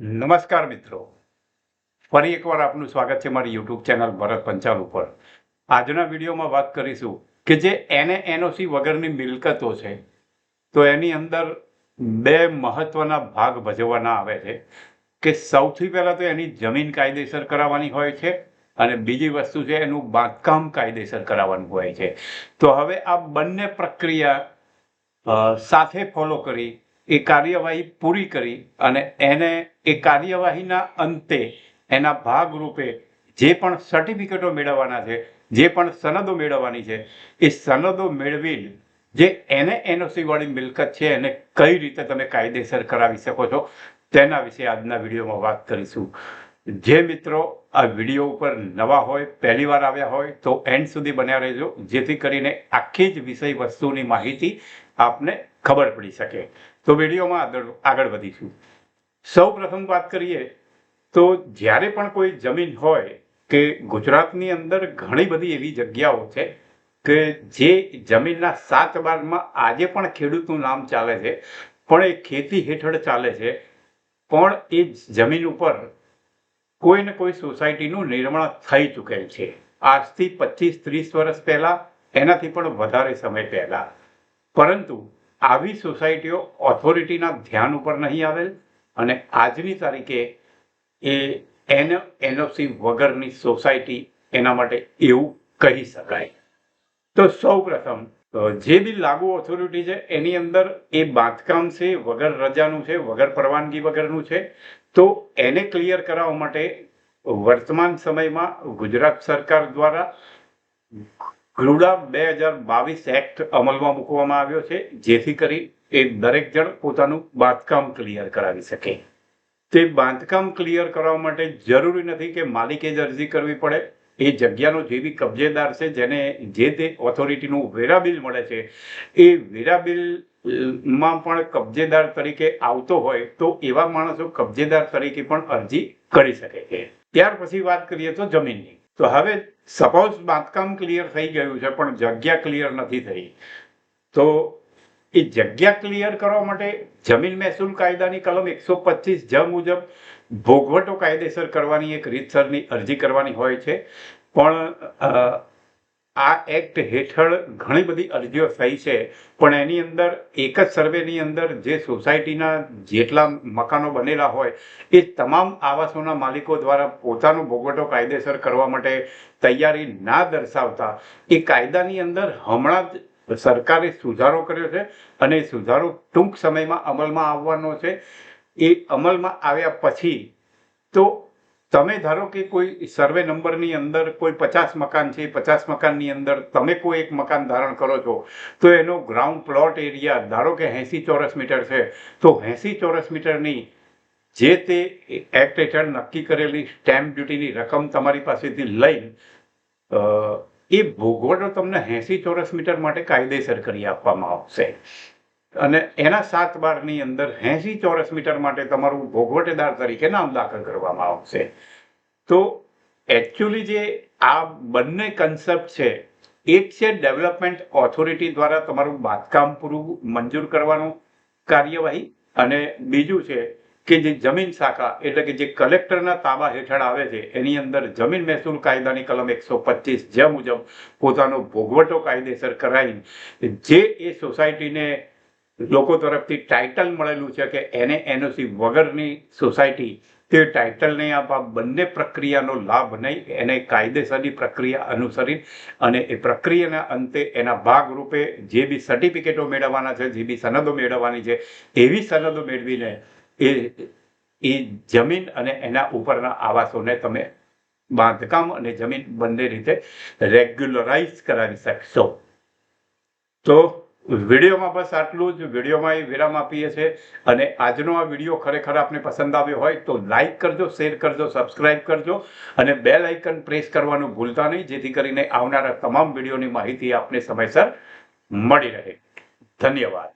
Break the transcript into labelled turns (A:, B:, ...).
A: નમસ્કાર મિત્રો. ફરી એકવાર આપનું સ્વાગત છે મારી યુટ્યુબ ચેનલ ભરત પંચાલ ઉપર. આજના વિડીયોમાં વાત કરીશું કે જે એને એનઓસી વગરની મિલકતો છે, તો એની અંદર બે મહત્વના ભાગ ભજવવાના આવે છે, કે સૌથી પહેલાં તો એની જમીન કાયદેસર કરાવવાની હોય છે અને બીજી વસ્તુ છે એનું બાંધકામ કાયદેસર કરાવવાનું હોય છે. તો હવે આ બંને પ્રક્રિયા સાથે ફોલો કરી એ કાર્યવાહી પૂરી કરી અને એને એ કાર્યવાહીના અંતે એના ભાગરૂપે જે પણ સર્ટિફિકેટો મેળવવાના છે, જે પણ સનદો મેળવવાની છે, એ સનદો મેળવી જે એને એનઓસીવાળી મિલકત છે એને કઈ રીતે તમે કાયદેસર કરાવી શકો છો, તેના વિશે આજના વિડીયોમાં વાત કરીશું. જે મિત્રો આ વીડિયો ઉપર નવા હોય પહેલીવાર આવ્યા હોય, તો એન્ડ સુધી બન્યા રહેજો, જેથી કરીને આખી જ વિષય વસ્તુની માહિતી આપને ખબર પડી શકે. તો વિડીયોમાં આગળ આગળ વધીશું. સૌ પ્રથમ વાત કરીએ તો જ્યારે પણ કોઈ જમીન હોય કે ગુજરાતની અંદર ઘણી બધી એવી જગ્યાઓ છે કે જે જમીનના સાત બારમાં આજે પણ ખેડૂતનું નામ ચાલે છે, પણ એ ખેતી હેઠળ ચાલે છે, પણ એ જમીન ઉપર કોઈ ને કોઈ સોસાયટીનું નિર્માણ થઈ ચૂકેલ છે. આજથી પચીસ ત્રીસ વર્ષ પહેલાં, એનાથી પણ વધારે સમય પહેલાં. પરંતુ આવી સોસાયટીઓ ઓથોરિટીના ધ્યાન ઉપર નહીં આવેલ અને આજની તારીખે એ એન એનઓસી વગરની સોસાયટી એના માટે એવું કહી શકાય. તો સૌ પ્રથમ જે બી લાગુ ઓથોરિટી છે, એની અંદર એ બાંધકામ છે, વગર રજાનું છે, વગર પરવાનગી વગરનું છે, તો એને ક્લિયર કરાવવા માટે વર્તમાન સમયમાં ગુજરાત સરકાર દ્વારા ગરુડા બે હજાર બાવીસ એક્ટ અમલમાં મૂકવામાં આવ્યો છે, જેથી કરી એ દરેક જણ પોતાનું બાંધકામ ક્લિયર કરાવી શકે. તે બાંધકામ ક્લિયર કરવા માટે જરૂરી નથી કે માલિકે જ અરજી કરવી પડે. એ જગ્યાનો જે બી કબજેદાર છે, જેને જે તે ઓથોરિટીનું વેરા બિલ મળે છે, એ વેરા બિલમાં પણ કબજેદાર તરીકે આવતો હોય તો એવા માણસો કબજેદાર તરીકે પણ અરજી કરી શકે છે. ત્યાર પછી વાત કરીએ તો જમીનની. તો હવે સપોઝ બાંધકામ ક્લિયર થઈ ગયું છે, પણ જગ્યા ક્લિયર નથી થઈ. તો એ જગ્યા ક્લિયર કરવા માટે જમીન મહેસૂલ કાયદાની કલમ એકસો પચીસ જ મુજબ ભોગવટો કાયદેસર કરવાની એક રીતસરની અરજી કરવાની હોય છે. પણ આ એક્ટ હેઠળ ઘણી બધી અરજીઓ થઈ છે. પણ એની અંદર એક જ સર્વેની અંદર જે સોસાયટીના જેટલા મકાનો બનેલા હોય, એ તમામ આવાસોના માલિકો દ્વારા પોતાનો ભોગવટો કાયદેસર કરવા માટે તૈયારી ના દર્શાવતા, એ કાયદાની અંદર હમણાં જ સરકારે સુધારો કર્યો છે અને સુધારો ટૂંક સમયમાં અમલમાં આવવાનો છે. એ અમલમાં આવ્યા પછી તો તમે ધારો કે કોઈ સર્વે નંબરની અંદર કોઈ પચાસ મકાન છે પચાસ મકાનની અંદર તમે કોઈ એક મકાન ધારણ કરો છો, તો એનો ગ્રાઉન્ડ પ્લોટ એરિયા ધારો કે એંસી ચોરસ મીટર છે, તો એંસી ચોરસ મીટરની જે તે એક્ટ હેઠળ નક્કી કરેલી સ્ટેમ્પ ડ્યુટીની રકમ તમારી પાસેથી લઈ એ ભોગવટો તમને એંસી ચોરસ મીટર માટે કાયદેસર કરી આપવામાં આવશે. અને એના સાત બારની અંદર એંસી ચોરસ મીટર માટે તમારું ભોગવટેદાર તરીકે નામ દાખલ કરવામાં આવશે. તો એકચ્યુઅલી જે આ બંને કન્સેપ્ટ છે, એક છે ડેવલપમેન્ટ ઓથોરિટી દ્વારા તમારું બાંધકામ પૂરું મંજૂર કરવાનું કાર્યવાહી અને બીજું છે કે જે જમીન શાખા એટલે કે જે કલેક્ટરના તાબા હેઠળ આવે છે, એની અંદર જમીન મહેસૂલ કાયદાની કલમ એકસો પચીસ જે મુજબ પોતાનો ભોગવટો કાયદેસર કરાવી જે એ સોસાયટીને લોકો તરફથી ટાઇટલ મળેલું છે કે એને એનઓસી વગરની સોસાયટી તે ટાઇટલને આપવા બંને પ્રક્રિયાનો લાભ નહીં, એને કાયદેસરની પ્રક્રિયા અનુસરી અને એ પ્રક્રિયાના અંતે એના ભાગરૂપે જે બી સર્ટિફિકેટો મેળવવાના છે, જે બી સનદો મેળવવાની છે, એવી સનદો મેળવીને એ એ જમીન અને એના ઉપરના આવાસોને તમે બાંધકામ અને જમીન બંને રીતે રેગ્યુલરાઇઝ કરાવી શકશો. તો વિડીયોમાં બસ આટલું જ. વિડીયોમાં એ વિરામ આપીએ છીએ. અને આજનો આ વીડિયો ખરેખર આપને પસંદ આવ્યો હોય તો લાઇક કરજો, શેર કરજો, સબસ્ક્રાઇબ કરજો અને બેલ આઇકન પ્રેસ કરવાનું ભૂલતા નહીં, જેથી કરીને આવનારા તમામ વિડીયોની માહિતી આપને સમયસર મળી રહે. ધન્યવાદ.